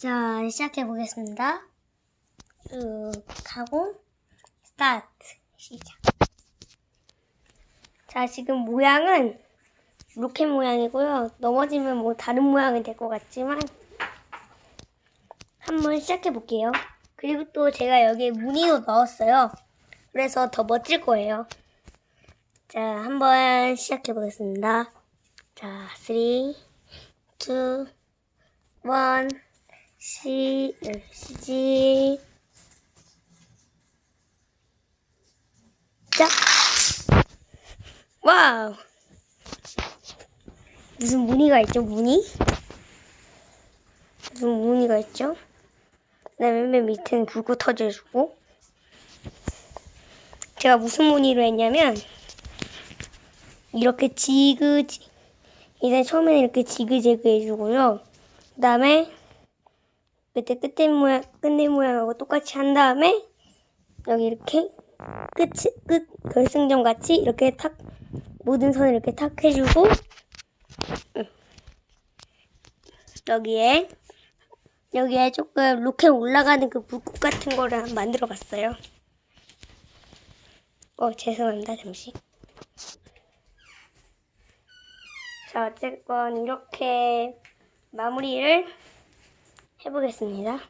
자, 시작해 보겠습니다. 쭉 하고, 스타트. 시작. 자, 지금 모양은 로켓 모양이고요. 넘어지면 뭐 다른 모양이 될 것 같지만, 한번 시작해 볼게요. 그리고 또 제가 여기에 무늬도 넣었어요. 그래서 더 멋질 거예요. 자, 한번 시작해 보겠습니다. 자, 3, 2, 1, 시, 시지. 자! 와우! 무슨 무늬가 있죠, 무늬? 무슨 무늬가 있죠? 그다음에 맨 밑에는 불꽃 터져주고. 제가 무슨 무늬로 했냐면, 이렇게 지그지, 일단 처음에는 이렇게 지그재그 해주고요. 그 다음에, 끝에 끝에 모양, 끝내 모양하고 똑같이 한 다음에, 여기 이렇게, 끝이, 끝, 결승점 같이 이렇게 탁, 모든 선을 이렇게 탁 해주고, 음. 여기에, 여기에 조금 로켓 올라가는 그 불꽃 같은 거를 만들어 봤어요. 어, 죄송합니다. 잠시. 자, 어쨌건 이렇게 마무리를 해보겠습니다.